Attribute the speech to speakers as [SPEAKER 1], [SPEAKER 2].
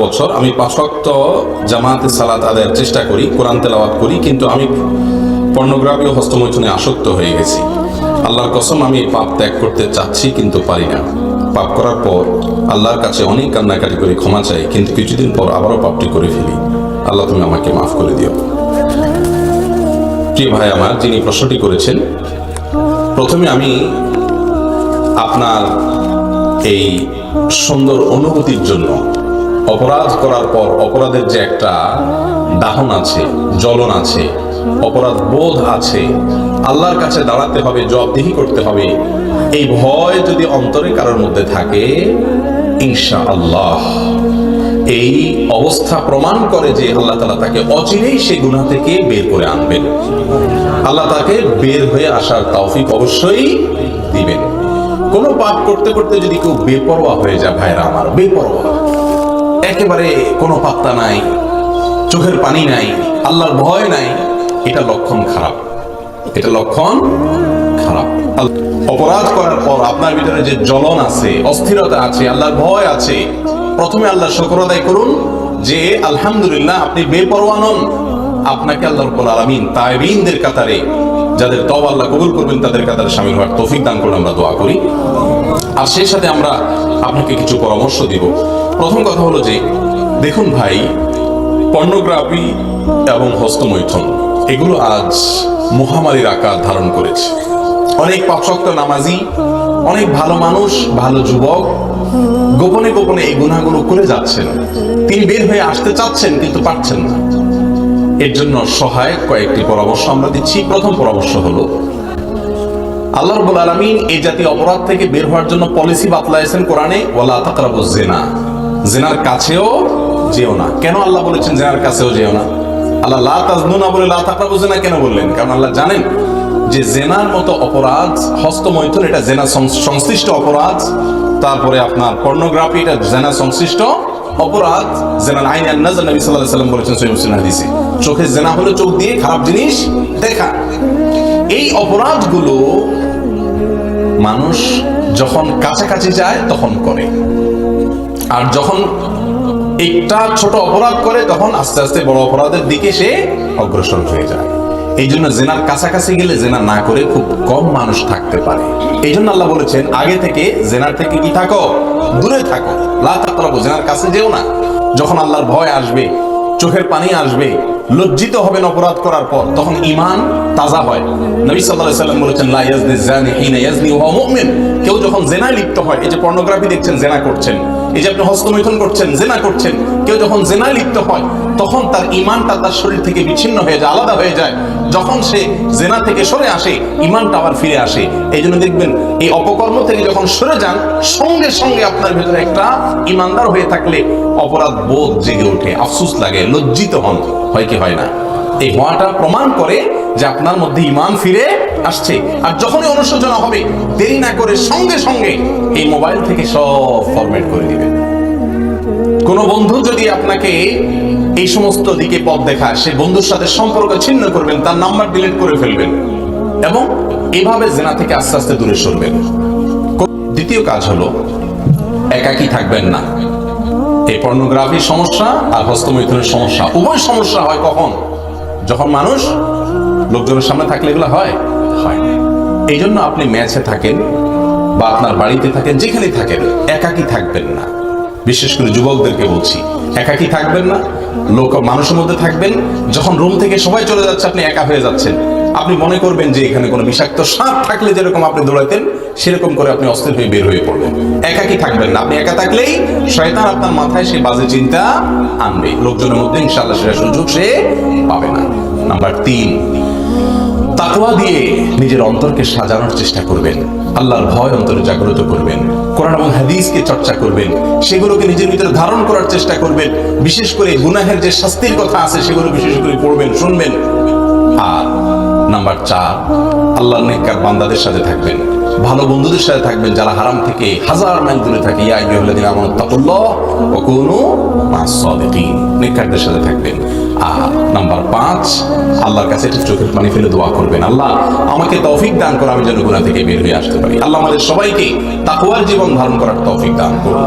[SPEAKER 1] বছর আমি পাঁচ ওয়াক্ত জামাতে সালাত আদায়ের চেষ্টা করি, কোরআন তেলাওয়াত করি, কিন্তু আমি পর্নোগ্রাফি ও হস্তমৈথুনে আসক্ত হয়ে গেছি। আল্লাহর কসম আমি এই পাপ ত্যাগ করতে চাচ্ছি কিন্তু পারি না। পাপ করার পর আল্লাহর কাছে অনেক কান্নাকাটি করে ক্ষমা চাই, কিন্তু কিছুদিন পর আবারও পাপটি করে ফেলি। আল্লাহ তুমি আমাকে মাফ করে দিও। প্রিয় ভাই আমার, যিনি প্রশ্নটি করেছেন, প্রথমে আমি আপনার এই সুন্দর অনুভূতির জন্য অপরাধ করার পর অপরাধের যে একটা দাহন আছে, জ্বলন আছে, অপরাধ বোধ আছে, আল্লাহর কাছে দাঁড়াতে হবে, জবাবদিহি করতে হবে, এই ভয় যদি অন্তরে কারোর মধ্যে থাকে ইনশা আল্লাহ এই অবস্থা প্রমাণ করে যে আল্লাহ তালা তাকে অচিরেই সে গুণা থেকে বের করে আনবেন। আল্লাহ তাকে বের হয়ে আসার তৌফিক অবশ্যই দিবেন। কোনো পাপ করতে করতে যদি কেউ বেপরোয়া হয়ে যায়, ভাইরা আমার, বেপরোয়া। একেবারে কোনো পাত্তা নাই, চোখের পানি নাই, আল্লাহর ভয় নাই, এটা লক্ষণ খারাপ। এটা লক্ষণ খারাপ। অপরাধ করার পর আপনার ভিতরে যে জ্বলন আছে, অস্থিরতা আছে, আল্লাহর ভয় আছে, প্রথমে আল্লাহ শুকর আদায় করুন যে, আলহামদুলিল্লাহ, আপনি বেপরোয়া নন। আপনাকে আল্লাহ রব্বুল আলামিন তাইবিনদের কাতারে, যাদের তব আল্লাহ কবুল করবেন, তাদের কাতারে সামিল হওয়ার তৌফিক দান করুন, আমরা দোয়া করি। আর সেই সাথে আমরা আপনাকে কিছু পরামর্শ দিব। প্রথম কথা হলো যে, দেখুন ভাই, পর্নোগ্রাফি এবং হস্তমৈথুন, এগুলো আজ মহামারীর আকার ধারণ করেছে। অনেক পাঁচক্ত নামাজি, অনেক ভালো মানুষ, ভালো যুবক, গোপনে গোপনে এই গুনাহগুলো করে যাচ্ছেন। তিনি বের হয়ে আসতে চাচ্ছেন, কিন্তু পারছেন না। এর জন্য সহায়ক কয়েকটি পরামর্শ আমরা দিচ্ছি। প্রথম পরামর্শ হলো, আল্লাহ রব্বুল আলামিন এই জাতীয় অপরাধ থেকে বের হওয়ার জন্য পলিসি বাতলাইছেন কোরআনে, ওয়ালা তাকরাবু জেনা। জেনার কাছেও যেও না। কেন আল্লাহ বলেছেন জেনার কাছেও যেও না? আল্লাহ লা তাজনু না বলে লা তাকরাবু জেনা কেন বললেন? কারণ আল্লাহ জানেন যে জেনার মতো অপরাধ, হস্তমৈথুন, এটা জেনা সংশ্লিষ্ট অপরাধ, তারপরে আপনার পর্নোগ্রাফি এটা জেনা সংশ্লিষ্ট অপরাধ, জেনার আইন নাজর নবী আলাইহি সাল্লাম বলেছেন সহিহ মুসলিম হাদিসে। চোখে জেনা হলো চোখ দিয়ে খারাপ জিনিস দেখা। এই অপরাধগুলো মানুষ যখন কাছাকাছি যায়, তখন করে। আর যখন একটা ছোট অপরাধ করে, তখন আস্তে আস্তে বড় অপরাধের দিকে সে অগ্রসর হয়ে যায়। এই জন্য জেনার কাছাকাছি গেলে জেনা না করে খুব কম মানুষ থাকতে পারে। এই জন্য আল্লাহ বলেছেন, আগে থেকে জেনার থেকে কি থাকো? দূরে থাকো। লা জেনার কাছে যেও না। যখন আল্লাহর ভয় আসবে, চোখের পানি আসবে লজ্জিত হবেন অপরাধ করার পর, তখন ইমান তাজা হয়। নবী আলাইহি সাল্লাম বলেছেন, লা ইয়াজনি জানি হিনা ইয়াজনি মুমিন কেউ যখন জেনায় লিপ্ত হয় এই যে পর্নোগ্রাফি দেখছেন জেনা করছেন এই যে আপনি হস্তমৈথুন করছেন জেনা করছেন কেউ যখন জেনায় লিপ্ত হয় তখন তার ইমানটা তার শরীর থেকে বিচ্ছিন্ন হয়ে যায় আলাদা হয়ে যায় যখন সে জেনা থেকে সরে আসে ইমানটা আবার ফিরে আসে এই জন্য দেখবেন এই অপকর্ম থেকে যখন সরে যান সঙ্গে সঙ্গে আপনার ভেতরে একটা ইমানদার হয়ে থাকলে অপরাধ বোধ জেগে ওঠে আফসুস লাগে লজ্জিত হন হয় কি হয় না। এই হওয়াটা প্রমাণ করে যে আপনার মধ্যে ইমান ফিরে আসছে। আর যখনই অনুশোচনা হবে, দেরি না করে সঙ্গে সঙ্গে এই মোবাইল থেকে সব ফরম্যাট করে দিবেন। কোন বন্ধু যদি আপনাকে এই সমস্ত দিকে পথ দেখায়, সে বন্ধুর সাথে সম্পর্ক ছিন্ন করবেন, তার নাম্বার ডিলিট করে ফেলবেন এবং এভাবে জেনা থেকে আস্তে আস্তে দূরে সরবেন। দ্বিতীয় কাজ হলো, একাকি থাকবেন না। এই পর্নোগ্রাফির সমস্যা আর হস্তমৈথুনের সমস্যা। উভয় সমস্যা হয় কখন? যখন মানুষ লোকজনের সামনে থাকলে এগুলো হয়? হয় এই জন্য আপনি ম্যাচে থাকেন বা আপনার বাড়িতে থাকেন, যেখানেই থাকেন, একাকী থাকবেন না। বিশেষ করে যুবকদেরকে বলছি, একাকী থাকবেন না। লোক মানুষের মধ্যে থাকবেন। যখন রুম থেকে সবাই চলে যাচ্ছে, আপনি একা হয়ে যাচ্ছেন। আপনি মনে করবেন যে এখানে কোনো বিষাক্ত সাপ থাকলে যেরকম আপনি দৌড়াইতেন সেরকম করে আপনি অস্থির হয়ে বের হয়ে পড়বেন। একাকী থাকবেন না। আপনি একা থাকলেই শয়তান আপনার মাথায় সেই বাজে চিন্তা আনবে। লোকজনের মধ্যে ইনশাআল্লাহ সেটা সুযোগ সে পাবে না। নাম্বার তিন, তাকওয়া দিয়ে নিজের অন্তরকে সাজানোর চেষ্টা করবেন। আল্লাহর ভয় অন্তরে জাগ্রত করবেন। কোরআন এবং হাদিসকে চর্চা করবেন। সেগুলোকে নিজের ভিতরে ধারণ করার চেষ্টা করবেন। বিশেষ করে গুনাহের যে শাস্তির কথা আছে, সেগুলো বিশেষ করে পড়বেন, শুনবেন। আর নাম্বার চার, আল্লাহর নেককার বান্দাদের সাথে থাকবেন। ভালো বন্ধুদের সাথে থাকবেন যারা হারাম থেকে হাজার মাইল দূরে থাকে। ইয়া আইয়ুহাল্লাযীনা আমানু তাকুল্লাহ ওয়া কুনু মা'আস সাদিকিন নেককারদের সাথে থাকবেন। আর নাম্বার পাঁচ, আল্লাহর কাছে একটু চোখের পানি ফেলে দোয়া করবেন। আল্লাহ আমাকে তৌফিক দান করো আমি যেন গুনাহ থেকে বের হয়ে আসতে পারি। আল্লাহ আমাদের সবাইকে তাকওয়ার জীবন ধারণ করার তৌফিক দান করুন।